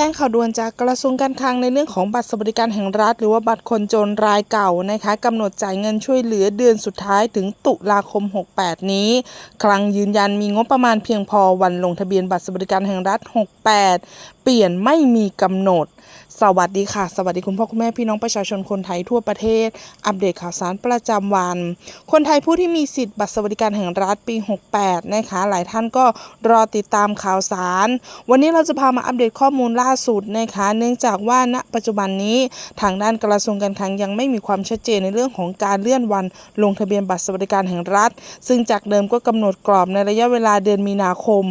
จ้งข่าวด่วนจากกระทรวงการคลังในเรื่องของบัตรสวัสดิการแห่งรัฐ หรือว่าบัตรคนจนรายเก่านะคะกำหนดจ่ายเงินช่วยเหลือเดือนสุดท้ายถึงตุลาคม 68 นี้ คลังยืนยันมีงบประมาณเพียงพอวันลงทะเบียนบัตรสวัสดิการแห่งรัฐ 68 เปลี่ยนไม่มีกำหนด สวัสดีค่ะ สวัสดีคุณพ่อคุณแม่พี่น้องประชาชนคนไทยทั่วประเทศ อัปเดตข่าวสารประจำวัน คนไทยผู้ที่มีสิทธิ์บัตรสวัสดิการแห่งรัฐปี 68 นะคะ หลายท่านก็รอติดตามข่าวสาร วันนี้เราจะพามาอัปเดตข้อมูลล่าสุดนะคะ เนื่องจากว่าณปัจจุบันนี้ทางด้านกระทรวงการคลังยังไม่มีความชัดเจนในเรื่องของการเลื่อนวัน ลงทะเบียนบัตรสวัสดิการแห่งรัฐ ซึ่งจากเดิมก็กำหนดกรอบในระยะเวลาเดือนมีนาคม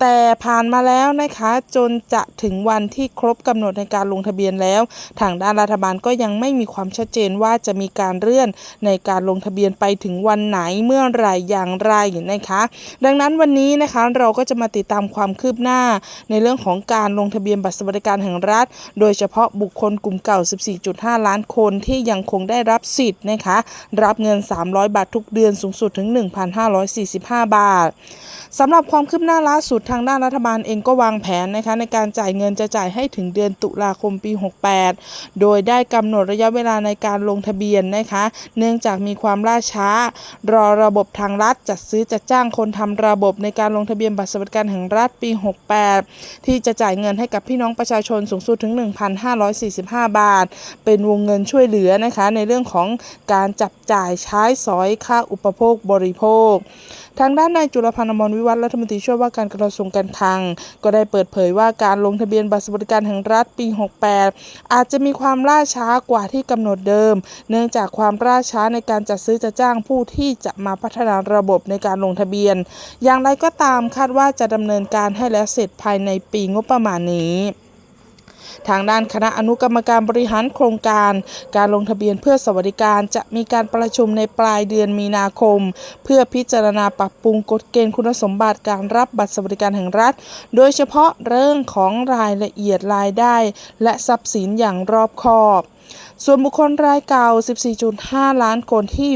แต่ผ่านมาแล้วนะคะจนจะถึงวันที่ครบกำหนดในการลงทะเบียนแล้ว ทางด้านรัฐบาลก็ยังไม่มีความชัดเจนว่าจะมีการเลื่อนในการลงทะเบียนไปถึงวันไหนเมื่อไรอย่างไรนะคะ ดังนั้นวันนี้นะคะเราก็จะมาติดตามความคืบหน้า ในเรื่องของการลงทะเบียนบัตรสวัสดิการแห่งรัฐ โดยเฉพาะบุคคลกลุ่มเก่า 14.5 ล้านคนที่ยังคงได้รับสิทธิ์นะคะ รับเงิน 300 บาททุกเดือนสูงสุดถึง 1,545 บาทสำหรับความคืบหน้าล่าสุดทางด้านรัฐบาลเองก็วางแผนนะคะในการจ่ายเงินจะจ่ายให้ถึงเดือนตุลาคมปี 68 โดยได้กำหนดระยะเวลาในการลงทะเบียนนะคะ เนื่องจากมีความล่าช้า รอระบบทางรัฐจัดซื้อจัดจ้างคนทำระบบในการลงทะเบียนบัตรสวัสดิการแห่งรัฐปี 68 ที่จะจ่ายเงินให้กับพี่น้องประชาชนสูงสุดถึง 1,545 บาท เป็นวงเงินช่วยเหลือนะคะ ในเรื่องของการจับจ่ายใช้สอยค่าอุปโภคบริโภค ทางด้านนายจุลพันธ์อมรวิวัฒน์รัฐมนตรีช่วยว่าการกระทรวงการคลัง ก็ได้เปิดเผยว่าการลงทะเบียนบัตรสวัสดิการแห่งรัฐปี 68อาจจะมีความล่าช้ากว่าที่กำหนดเดิม เนื่องจากความล่าช้าในการจัดซื้อจะจ้างผู้ที่จะมาพัฒนาระบบในการลงทะเบียน อย่างไรก็ตามคาดว่าจะดำเนินการให้แล้วเสร็จภายในปีงบประมาณนี้ ทางด้านคณะอนุกรรมการบริหารโครงการ การลงทะเบียนเพื่อสวัสดิการจะมีการประชุมในปลายเดือนมีนาคม เพื่อพิจารณาปรับปรุงกฎเกณฑ์คุณสมบัติการรับบัตรสวัสดิการแห่งรัฐ โดยเฉพาะเรื่องของรายละเอียดรายได้ และทรัพย์สินอย่างรอบคอบ ส่วนบุคคลรายเก่า 14.5 ล้านคนที่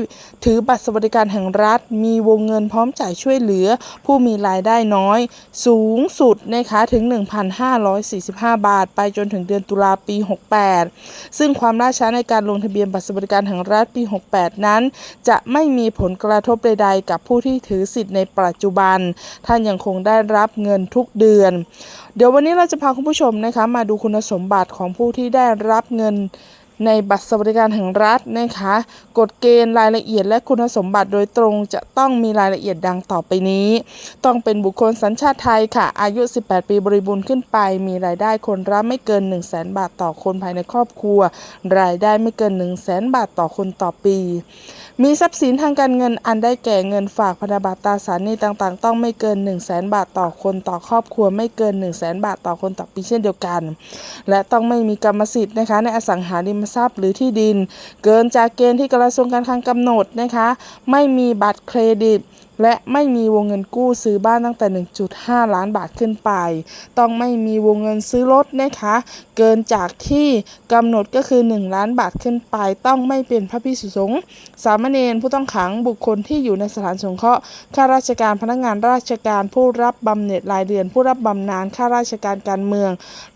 ถือบัตรสวัสดิการแห่งรัฐ มีวงเงินพร้อมจ่ายช่วยเหลือ ผู้มีรายได้น้อย สูงสุดนะคะถึง 1,545 บาท ไปจนถึงเดือนตุลาปี 68 ซึ่งความล่าช้าในการลงทะเบียนบัตรสวัสดิการแห่งรัฐปี 68 นั้น จะไม่มีผลกระทบใดๆ กับผู้ที่ถือสิทธิ์ในปัจจุบัน ท่านยังคงได้รับเงินทุกเดือน เดี๋ยววันนี้เราจะพาคุณผู้ชมนะคะมาดูคุณสมบัติของผู้ที่ได้รับเงิน ในบัตรสวัสดิการแห่งรัฐนะคะกฎเกณฑ์รายละเอียดและคุณสมบัติโดยตรงจะต้องมีรายละเอียดดังต่อไปนี้ ต้องเป็นบุคคลสัญชาติไทยค่ะ อายุ 18 ปีบริบูรณ์ขึ้นไป มีรายได้คนรับไม่เกิน 1 0 0 0 0แบาทต่อคนภายในครอบครัว รายได้ไม่เกิน 1 0 0 0 0แบาทต่อคนต่อปี มีทรัพย์สินทางการเงินอันได้แก่เงินฝากพันธบัตรตราสารหนี้ต่างๆ ต้องไม่เกิน 1 0 0 0 0แบาทต่อคนต่อครอบครัวไม่เกิน 1 0 0 0 0แบาทต่อคนต่อปีเช่นเดียวกัน และต้องไม่มีกรรมสิทธิ์นะคะในอสังหาริมทรัพย์หรือที่ดิน เกินจากเกณฑ์ที่กระทรวงการคลังกำหนดนะคะ ไม่มีบัตรเครดิต และไม่มีวงเงินกู้ซื้อบ้านตั้งแต่ 1.5 ล้านบาทขึ้นไป ต้องไม่มีวงเงินซื้อรถนะคะ เกินจากที่กำหนดก็คือ 1 ล้านบาทขึ้นไป ต้องไม่เป็นพระพิสุสงฆ์สามเณรผู้ต้องขังบุคคลที่อยู่ในสถานสงเคราะห์ข้าราชการพนักงานราชการผู้รับบำเหน็จรายเดือน ผู้รับบำนาญข้าราชการการเมือง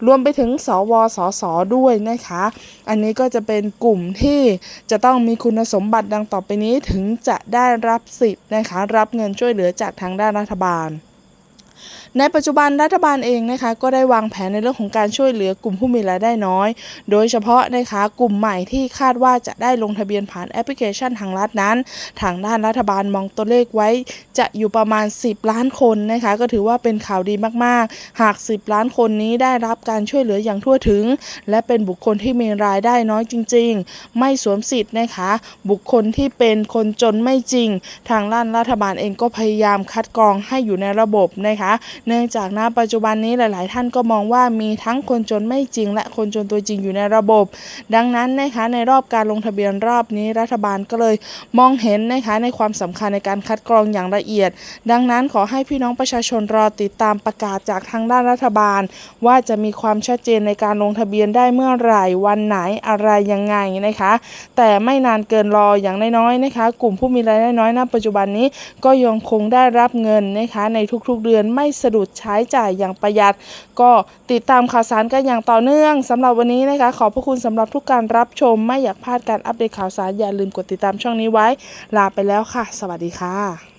รวมไปถึงสวสสด้วยนะคะ อันนี้ก็จะเป็นกลุ่มที่จะต้องมีคุณสมบัติดังต่อไปนี้ถึงจะได้รับสิทธิ์นะคะรับเงินช่วยเหลือจากทางด้านรัฐบาล ในปัจจุบันรัฐบาลเองนะคะก็ได้วางแผนในเรื่องของการช่วยเหลือกลุ่มผู้มีรายได้น้อย โดยเฉพาะนะคะกลุ่มใหม่ที่คาดว่าจะได้ลงทะเบียนผ่านแอปพลิเคชันทางรัฐนั้น ทางด้านรัฐบาลมองตัวเลขไว้ จะอยู่ประมาณ 10 ล้านคนนะคะก็ถือว่าเป็นข่าวดีมากๆ หาก 10 ล้านคนนี้ได้รับการช่วยเหลืออย่างทั่วถึง และเป็นบุคคลที่มีรายได้น้อยจริง ๆ ไม่สวมสิทธิ์นะคะ บุคคลที่เป็นคนจนไม่จริง ทางด้านรัฐบาลเองก็พยายามคัดกรองให้อยู่ในระบบนะคะเนื่องจากณปัจจุบันนี้หลาย ๆ ท่านก็มองว่ามีทั้งคนจนไม่จริง และคนจนตัวจริงอยู่ในระบบ ดังนั้นนะคะในรอบการลงทะเบียนรอบนี้รัฐบาลก็เลยมองเห็นนะคะในความสำคัญในการคัดกรองอย่างละเอียด ดังนั้นขอให้พี่น้องประชาชนรอติดตามประกาศจากทางด้านรัฐบาล ว่าจะมีความชัดเจนในการลงทะเบียนได้เมื่อไหร่วันไหนอะไรยังไงนะคะ แต่ไม่นานเกินรออย่างน้อยๆนะคะ กลุ่มผู้มีรายได้น้อยณปัจจุบันนี้ก็ยังคงได้รับเงินนะคะในทุกๆเดือนไม่สะดุดใช้จ่ายอย่างประหยัด ก็ติดตามข่าวสารกันอย่างต่อเนื่องสำหรับวันนี้นะคะ ขอบพระคุณสำหรับทุกการรับชม ไม่อยากพลาดการอัปเดตข่าวสารอย่าลืมกดติดตามช่องนี้ไว้ ลาไปแล้วค่ะ สวัสดีค่ะ